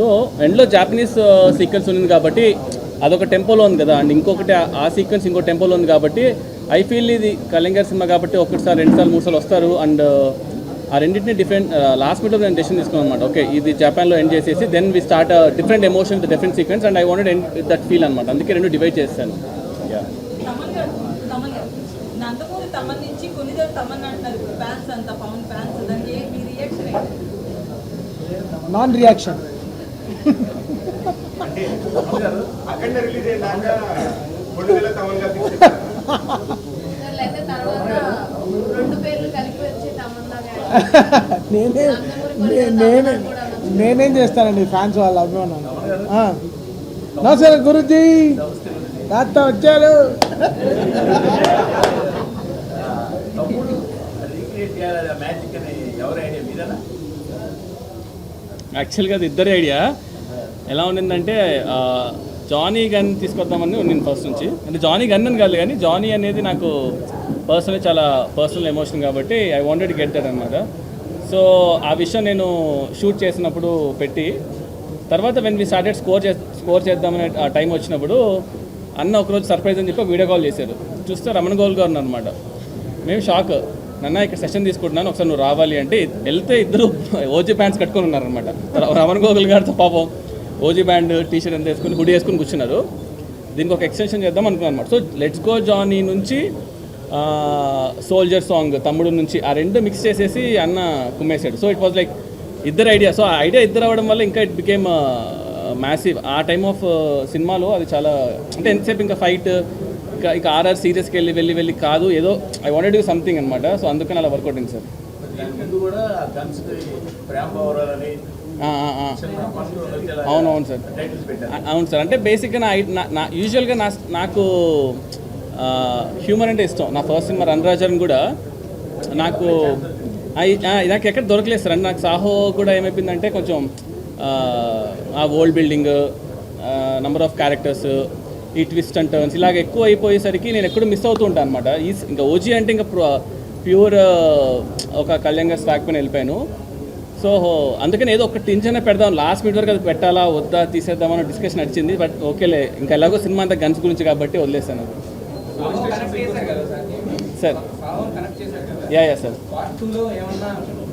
So ఎండ్లో Japanese sequence ఉంది కాబట్టి అదొక టెంపోలో ఉంది కదా. అండ్ ఇంకొకటి ఆ- సీక్వెన్స్ ఇంకో టెంపోలో ఉంది కాబట్టి ఐ ఫీల్ ఇది కళింగర్ సినిమా కాబట్టి ఒకటిసారి రెండు సార్లు మూడు సార్లు వస్తారు అండ్ ఆ రెండింటిని డిఫరెంట్ లాస్ట్ మినిట్లో నేను డెసిషన్ తీసుకున్నాను అనమాట ఓకే ఇది జపాన్లో ఎండ్ చేసేసి then we start different emotion different sequence and I wanted end that feel అనమాట అందుకే రెండు డివైడ్ చేస్తాను నాన్ రియాక్షన్ నేనే నేనే నేనేం చేస్తానండి ఫ్యాన్స్ వాళ్ళ అభిమానం. నమస్కారం గురుజీ. తాత వచ్చారు. మ్యాజిక్ అని ఎవరి ఐడియా మీరేనా యాక్చువల్గా అది ఇద్దరి ఐడియా. ఎలా ఉండిందంటే జానీ గన్ తీసుకొద్దామని నేను ఫస్ట్ నుంచి. అంటే జానీ గన్ అని కాదు కానీ జానీ అనేది నాకు పర్సనల్ చాలా పర్సనల్ ఎమోషన్ కాబట్టి ఐ వాంటెడ్ గెట్ దట్ అనమాట సో ఆ విషయం నేను షూట్ చేసినప్పుడు పెట్టి తర్వాత వెన్ వి స్టార్టెడ్ స్కోర్ చే స్కోర్ చేద్దామనే ఆ టైం వచ్చినప్పుడు అన్న ఒకరోజు సర్ప్రైజ్ అని చెప్పి వీడియో కాల్ చేశారు. చూస్తే రమణ గోల్ గారు అనమాట మేము షాక్ నన్న ఇక్కడ సెషన్ తీసుకుంటున్నాను ఒకసారి నువ్వు రావాలి అంటే వెళ్తే ఇద్దరు ఓజీ ప్యాంట్స్ కట్టుకొని ఉన్నారనమాట రమణ గోగుల్ గారితో పాపం ఓజీ బ్యాండ్ టీషర్ట్ అంతా వేసుకుని హుడీ వేసుకుని కూర్చున్నారు. దీనికి ఒక ఎక్స్టెన్షన్ చేద్దాం అనుకున్నాను అనమాట సో లెట్స్ గో జానీ నుంచి సోల్జర్ సాంగ్ తమ్ముడు నుంచి ఆ రెండు మిక్స్ చేసేసి అన్న కుమ్మేశాడు. సో ఇట్ వాజ్ లైక్ ఇద్దరు ఐడియా సో ఆ ఐడియా ఇద్దరు అవ్వడం వల్ల ఇంకా ఇట్ బికేమ్ మ్యాసివ్ ఆ టైమ్ ఆఫ్ సినిమాలో అది చాలా అంటే ఎంతసేపు ఇంకా ఫైట్ ఇంకా ఇంకా ఆర్ఆర్ సీరియస్కి వెళ్ళి వెళ్ళి వెళ్ళి కాదు ఏదో ఐ వాంటెడ్ డూ సంథింగ్ అనమాట సో అందుకని అలా వర్కౌట్ అయింది సార్. అవునవును సార్. అవును సార్. అంటే బేసిక్గా నా నా- యూజువల్గా నా నాకు హ్యూమర్ అంటే ఇష్టం. నా ఫస్ట్ సినిమా రణరాజన్ కూడా నాకు నాకు ఎక్కడ దొరకలేదు సార్. అంటే నాకు సాహో కూడా ఏమైపోయిందంటే కొంచెం ఆ old building number of characters ఈ ట్విస్ట్ అండ్ టర్న్స్ ఇలాగ ఎక్కువ అయిపోయేసరికి నేను ఎక్కడ మిస్ అవుతూ ఉంటాను అనమాట ఈ ఇంకా ఓజీ అంటే ఇంకా ప్యూర్ ఒక కళ్యాణ్ గారి స్టాక్ పైన వెళ్ళిపోయాను. సో అందుకని ఏదో ఒక టెన్షన్ పెడదాం. లాస్ట్ మినిట్ వరకు అది పెట్టాలా వద్దా తీసేద్దామని డిస్కషన్ నడిచింది. బట్ ఓకేలే ఇంకా ఎలాగో సినిమా అంతా గన్స్ గురించి కాబట్టి వదిలేసాను సార్ యా యా సార్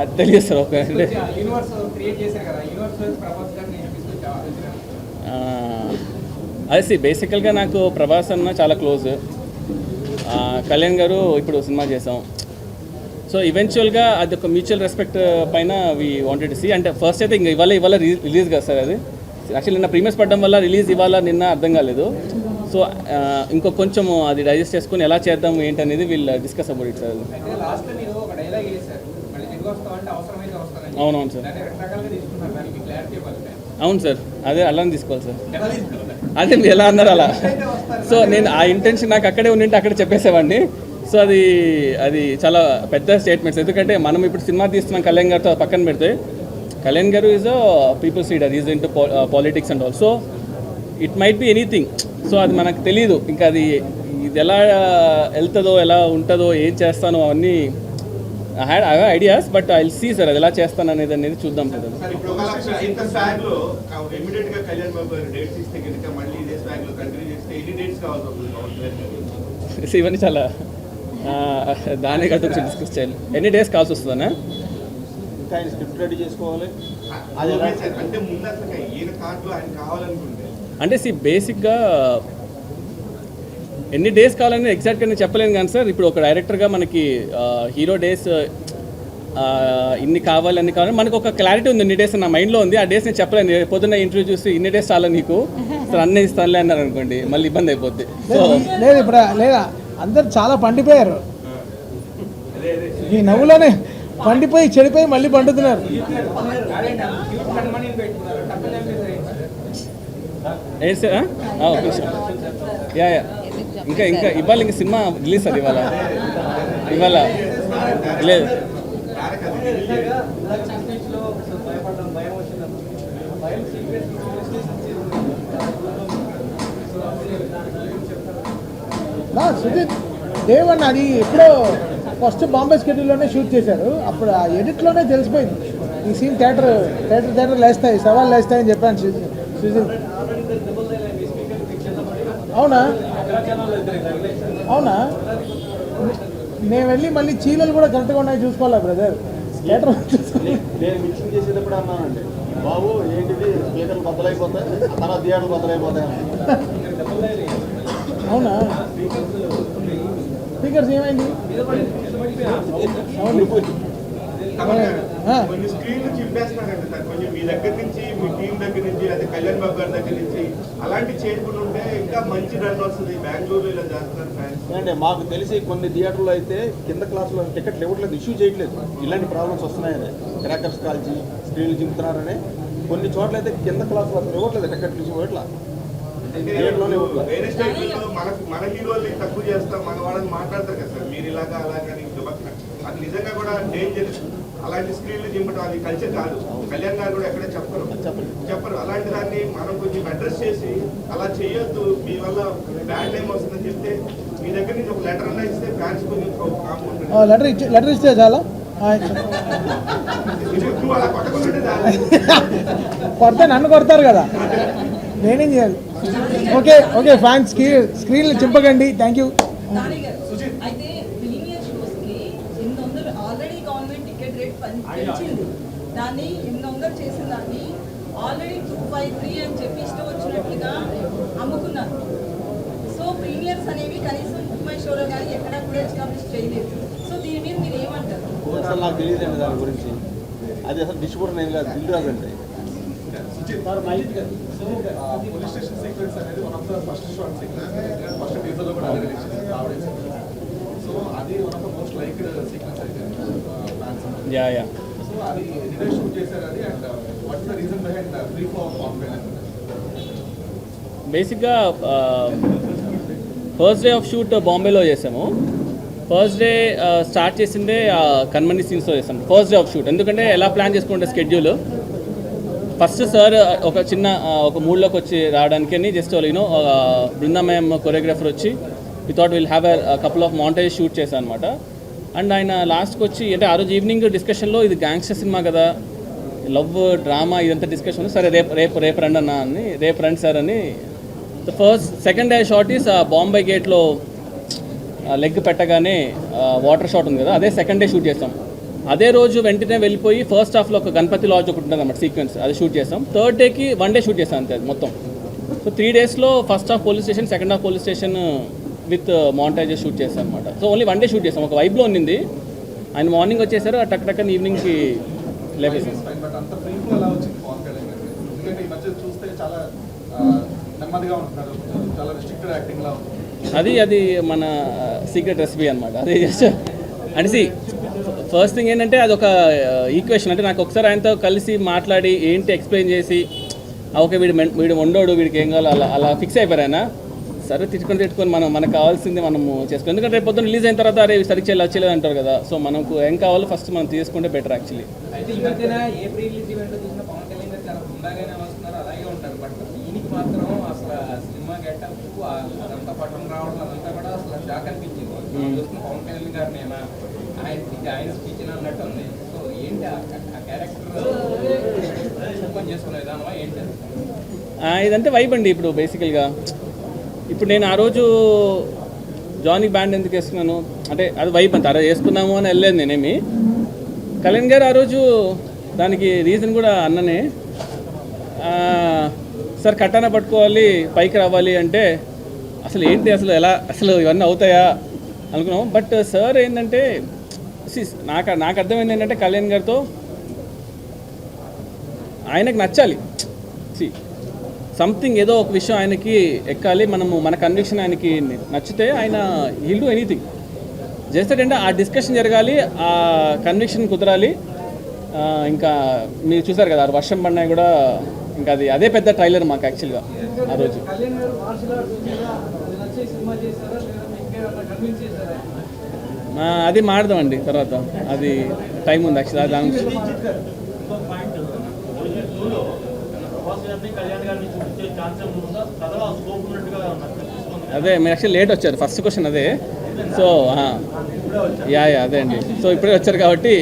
అది తెలియదు సార్ ఓకే అంటే యూనివర్స్ అదే సి బేసికల్గా నాకు ప్రభాస్ అన్న చాలా క్లోజ్ కళ్యాణ్ గారు ఇప్పుడు సినిమా చేసాం. సో ఈవెన్చువల్గా అది ఒక మ్యూచువల్ రెస్పెక్ట్ పైన వి వాంటెడ్ సి అంటే ఫస్ట్ అయితే ఇంకా ఇవాళ ఇవాళ రిలీజ్ కదా సార్ అది. యాక్చువల్లీ నిన్న ప్రీమియర్స్ పడడం వల్ల రిలీజ్ ఇవాళ నిన్న అర్థం కాలేదు. సో ఇంకో కొంచెం అది డైజెస్ట్ చేసుకుని ఎలా చేద్దాం ఏంటనేది వీళ్ళు డిస్కస్ అబౌట్ ఇట్ సార్ అవునవును సార్ అవును సార్ అదే అలానే తీసుకోవాలి సార్ అదే మీరు ఎలా అన్నారు అలా? సో నేను ఆ ఇంటెన్షన్ నాకు అక్కడే ఉండింటే అక్కడ చెప్పేసేవాడిని. సో అది అది చాలా పెద్ద స్టేట్మెంట్స్ ఎందుకంటే మనం ఇప్పుడు సినిమా తీస్తున్నాం కళ్యాణ్ గారితో పక్కన పెడితే Kalyan garu is a people's leader is in to politics and all so it might be anything so అది మనకు తెలియదు ఇంకా అది ఇది ఎలా వెళ్తుందో ఎలా ఉంటుందో ఏం చేస్తానో అవన్నీ I had I ideas but I see sir అది ఎలా చేస్తాను అనేది అనేది చూద్దాం సార్ వస్తుంది? సో ఇవన్నీ చాలా ఆ, దాని గట్టు డిస్కస్ చేయాలి. ఎన్ని డేస్ కావాల్సి వస్తుందన్నా? ఇంకా ఆయన స్క్రిప్ట్ రెడీ చేసుకోవాలి. అంటే సి బేసిక్గా ఎన్ని డేస్ కావాలని ఎగ్జాక్ట్గా నేను చెప్పలేను కానీ సార్ ఇప్పుడు ఒక డైరెక్టర్గా మనకి హీరో డేస్ ఇన్ని కావాలి అన్ని కావాలి మనకు ఒక క్లారిటీ ఉంది ఇన్ని డేస్ నా మైండ్లో ఉంది ఆ డేస్ నేను చెప్పలేను. పొద్దున్న ఇంటర్వ్యూ చూసి ఇన్ని డేస్ చాలా నీకు సార్ అన్నీ ఇస్తానులే అన్నారు అనుకోండి మళ్ళీ ఇబ్బంది అయిపోద్ది. సో లేదు ఇప్పుడు లేదా అందరు చాలా పండిపోయారు. ఈ నవ్వులోనే పండిపోయి చెడిపోయి మళ్ళీ పండుతున్నారు. ఏంటి సార్ యా యా. ఇంకా ఇంకా ఇవాళ ఇంకా సినిమా రిలీజ్ అది ఇవాళ. ఇవాళ. లేదు. సుజిత్ దేవన్ అది ఎప్పుడో ఫస్ట్ బాంబే స్కెడ్యూల్లోనే షూట్ చేశారు. అప్పుడు ఆ ఎడిట్లోనే తెలిసిపోయింది. ఈ సీన్ థియేటర్ థియేటర్ థియేటర్ లేస్తాయి సవాల్ లేస్తాయని చెప్పాను సుజిత్. అవునా? అవునా? నేను వెళ్ళి మళ్ళీ చీలలు కూడా కరెక్ట్గా ఉన్నాయి చూసుకోవాలా బ్రదర్ థియేటర్ నేను మిక్సింగ్ చేసేటప్పుడు అన్నానండి బాబు ఏంటిది? స్పీకర్లు బద్దలైపోతాయి తర్వాత థియేటర్లు బద్దలైపోతాయి అన్నాను. అవునా? స్పీకర్స్ ఏమైంది. కొన్ని స్క్రీన్లు చింపేస్తున్నారండి సార్. కొంచెం మీ దగ్గర నుంచి మీ టీం దగ్గర నుంచి అదే కళ్యాణ్ బాబు గారి దగ్గర నుంచి అలాంటి చేయకుండా ఉంటే ఇంకా మంచి రన్ వస్తుంది. బెంగళూరులో ఇలా చేస్తున్నారు ఫ్యాన్స్ అంటే మాకు తెలిసి కొన్ని థియేటర్లో అయితే కింద క్లాసులో టికెట్లు ఇవ్వట్లేదు ఇష్యూ చేయట్లేదు. ఇలాంటి ప్రాబ్లమ్స్ వస్తున్నాయని. క్రాకర్స్ కాల్చి స్క్రీన్లు చింపుతున్నారని. కొన్ని చోట్ల అయితే కింద క్లాసులో అసలు ఇవ్వట్లేదు టికెట్లు ఇష్యూ ఇవ్వట్లా వేరే స్టేట్లలో మన తక్కువ చేస్తాం మన వాళ్ళని మాట్లాడతారు కదా సార్. మీరు ఇలాగా అలాగని అది నిజంగా కూడా డేంజర్ అలాంటి స్క్రీన్లు చింపడం అది కల్చర్ కాదు. కళ్యాణ్ గారు కూడా ఎక్కడ చెప్పరు. చెప్పరు. చెప్పరు. అలాంటి దాన్ని మనం కొంచెం అడ్రస్ చేసి అలా చేయొద్దు. మీ వల్ల బ్యాడ్ నేమ్ వస్తుందని చెప్తే మీ దగ్గర నుంచి ఒక లెటర్ అన్నా ఇస్తే ఫ్యాన్స్ కొంచెం లెటర్ ఇచ్చి లెటర్ ఇస్తే చాలు. కొడితే నన్ను కొడతారు కదా. నేనేం చేయాలి? ఓకే ఓకే ఫ్యాన్స్ స్క్రీన్లు చింపకండి. థ్యాంక్ యూ నాని గారు అయితే ప్రీమియర్ షోస్కి ఎనిమిది వందలు ఆల్రెడీ గవర్నమెంట్ టికెట్ రేట్ పెంచింది. దాన్ని ఎనిమిది వందలు చేసిన దాన్ని ఆల్రెడీ టూ ఫైవ్ త్రీ అని చెప్పి ఇష్టం వచ్చినట్టుగా అమ్ముకున్నారు. సో ప్రీమియర్స్ అనేవి కనీసం బుక్ మై షోలో కానీ ఎక్కడా కూడా ఎస్టాబ్లిష్ చేయలేదు. సో దీని మీద మీరు ఏమంటారు? అసలు నాకు తెలియదండి దాని గురించి. అది అసలు డిస్ట్రిబ్యూటర్ నేను కాదు బిల్లు రాదండి పోలీస్ స్టేషన్ సీక్వెన్స్ అనేది one of the first short sequence first టీజర్లో కూడా అదే రిలీజ్ చేశారు. రావడం సో అది one of the most yeah yeah బేసిక్గా ఫస్ట్ డే ఆఫ్ షూట్ బాంబేలో చేసాము. ఫస్ట్ డే స్టార్ట్ చేసిందే కన్మని సీన్స్లో చేసాం. ఫస్ట్ డే ఆఫ్ షూట్ ఎందుకంటే ఎలా ప్లాన్ చేసుకుంటే స్కెడ్యూల్ ఫస్ట్ సార్ ఒక చిన్న ఆ, ఒక మూడ్లోకి వచ్చి రావడానికి అని జస్ట్ యూనో బృందామయం కొరియోగ్రాఫర్ వచ్చి without will have a couple of montage shoot చేశాను అనమాట అండ్ ఆయన లాస్ట్కి వచ్చి అంటే ఆ రోజు ఈవినింగ్ డిస్కషన్లో ఇది గ్యాంగ్స్టర్ సినిమా కదా లవ్ డ్రామా ఇదంతా డిస్కషన్ ఉంది. సరే రేపు రేపు రేపు రండి అన్న అని రేపు రండి సార్ అని. The first second day shot is Bombay గేట్లో leg పెట్టగానే వాటర్ షాట్ ఉంది కదా అదే సెకండ్ డే షూట్ చేస్తాం. అదే రోజు వెంటనే వెళ్ళిపోయి ఫస్ట్ హాఫ్లో ఒక గణపతి లాడ్జ్ ఒకటి ఉంటుంది అన్నమాట సీక్వెన్స్ అది షూట్ చేస్తాం. థర్డ్ డేకి వన్ డే షూట్ చేస్తాం అంతే మొత్తం. సో త్రీ డేస్లో first half police station second half police station with montages shoot చేస్తాం అనమాట so only one day shoot చేస్తాం ఒక వైబ్లో ఉన్నింది. ఆయన మార్నింగ్ వచ్చేసారు ఆ టక్ టక్ ఈవినింగ్కి లేపేసాం ఉంది. అది అది మన సీక్రెట్ రెసిపీ అనమాట అది జస్ట్ ఫస్ట్ థింగ్ ఏంటంటే అది ఒక ఈక్వేషన్ అంటే నాకు ఒకసారి ఆయనతో కలిసి మాట్లాడి ఏంటి ఎక్స్ప్లెయిన్ చేసి ఓకే వీడు వీడు వండోడు వీడికి ఏం కావాలో అలా అలా ఫిక్స్ అయిపోయారు ఆయన. సరే తిట్టుకొని తిట్టుకొని మనం మనకు కావాల్సింది మనము చేసుకోవాలి. ఎందుకంటే రేపు పొద్దున్న రిలీజ్ అయిన తర్వాత అరే సరిగ్గా చేయలేదు వచ్చేలేదు అంటారు కదా. సో మనకు ఏం కావాలో ఫస్ట్ మనం తీసుకుంటే బెటర్ యాక్చువల్లీ ఇదంటే వైబ్ అండి ఇప్పుడు బేసికల్గా ఇప్పుడు నేను ఆ రోజు జానీ బ్యాండ్ ఎందుకు వేసుకున్నాను? అంటే అది వైప్ అంత. అరే వేసుకున్నాము అని వెళ్ళలేదు నేనేమి. కళ్యాణ్ గారు ఆ రోజు దానికి రీజన్ కూడా అన్ననే. సార్ కట్టాన పట్టుకోవాలి పైకి రావాలి అంటే అసలు ఏంటి అసలు ఎలా అసలు ఇవన్నీ అవుతాయా? అనుకున్నాం బట్ సార్ ఏంటంటే నాకు నాకు అర్థమైంది ఏంటంటే కళ్యాణ్ గారితో ఆయనకు నచ్చాలి. సి సంథింగ్ ఏదో ఒక విషయం ఆయనకి ఎక్కాలి మనము మన కన్విక్షన్ ఆయనకి నచ్చితే ఆయన హీల్ డూ ఎనీథింగ్ చేస్తాడంటే ఆ డిస్కషన్ జరగాలి ఆ కన్విక్షన్ కుదరాలి. ఇంకా మీరు చూసారు కదా వర్షం పడినా కూడా ఇంకా అది అదే పెద్ద ట్రైలర్ మాకు యాక్చువల్గా ఆ రోజు. అది మాడదామండి తర్వాత. అది టైం ఉంది యాక్చువల్గా దాని అదే మీరు యాక్చువల్లీ లేట్ వచ్చారు. ఫస్ట్ క్వశ్చన్ అదే. సో ఆ, యా యా అదే అండి. సో ఇప్పుడే వచ్చారు కాబట్టి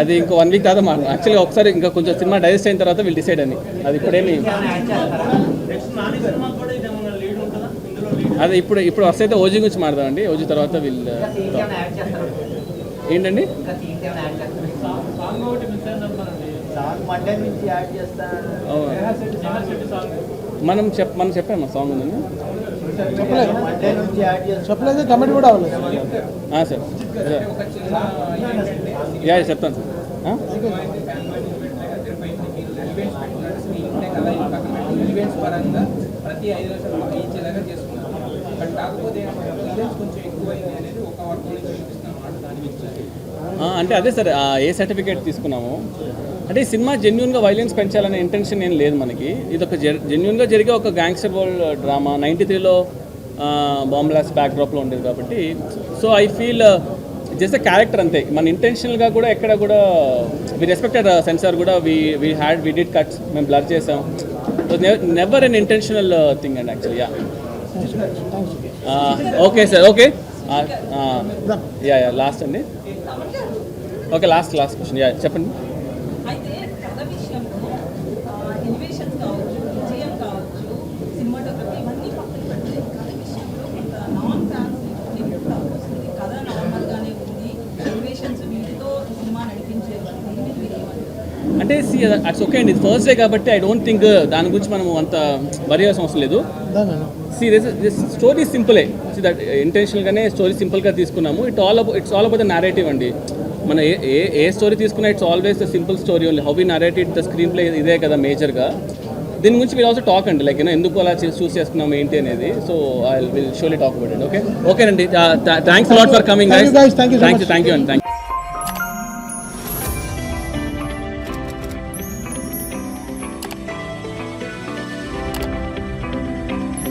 అది ఇంకో వన్ వీక్ తర్వాత మా యాక్చువల్గా ఒకసారి ఇంకా కొంచెం సినిమా డైజెస్ట్ అయిన తర్వాత వీళ్ళు డిసైడ్ అని. అది ఇప్పుడేమి నెక్స్ట్ నాని సినిమా కూడా ఇదేమన్నా లీడ్ ఉంటుందా? ఇందులో లీడ్ అది ఇప్పుడు ఇప్పుడు వరుస అయితే ఓజీ గురించి మాట్లాడదామండి. ఓజీ తర్వాత వీళ్ళు ఏంటండి? మనం చెప్ మనం చెప్పాము సాంగ్ ఉందని? చెప్పలేదు మండే నుంచి యాడ్ చేస్తాను చెప్పలేదు కమెంట్ కూడా అవ్వలేదు. ఆ, సార్. యా చెప్తాను సార్? ఈవెంట్స్ పరంగా ప్రతి ఐదు ఇచ్చేలాగా బట్ కాకపోతే ఈవెంట్స్ కొంచెం ఎక్కువైంది అనేది ఒక వర్గం నుంచి అంటే అదే సార్ ఏ సర్టిఫికేట్ తీసుకున్నాము. అంటే ఈ సినిమా జెన్యున్గా వైలెన్స్ పెంచాలనే ఇంటెన్షన్ ఏం లేదు మనకి. ఇది ఒక జెన్యున్గా జరిగే ఒక గ్యాంగ్స్టర్ వరల్డ్ డ్రామా నైంటీ త్రీలో బాంబ్ బ్లాస్ట్ బ్యాక్ డ్రాప్లో ఉండేది కాబట్టి. So I feel just character అంతే. మన ఇంటెన్షనల్గా కూడా ఎక్కడ కూడా వి రెస్పెక్టెడ్ సెన్సార్ కూడా we we had we did cuts మేము బ్లర్ చేసాం. Never un intentional thing and actually yeah okay sir okay yeah yeah last అండి. Okay last last question yeah చెప్పండి. అంటే సి అట్స్ ఓకే అండి. First day కాబట్టి I don't think దాని గురించి మనం అంత వరి అవసరం లేదు. సి దిస్ స్టోరీ సింపులే సి దట్ ఇంటెన్షనల్గానే స్టోరీ సింపుల్గా తీసుకున్నాము. It all about it's all about the narrative అండి. మన ఏ ఏ ఏ స్టోరీ తీసుకున్నా it's always the simple story only how we narrated the screenplay ఇదే కదా మేజర్గా దీని గురించి వీల్ ఆల్సో టాక్ అండి. లైక్ ఎందుకు అలా చూస్ చేసుకున్నాం ఏంటి అనేది. So I will surely talk about it okay ఓకేనండి thanks lot for coming thank you. Thank you అండి థ్యాంక్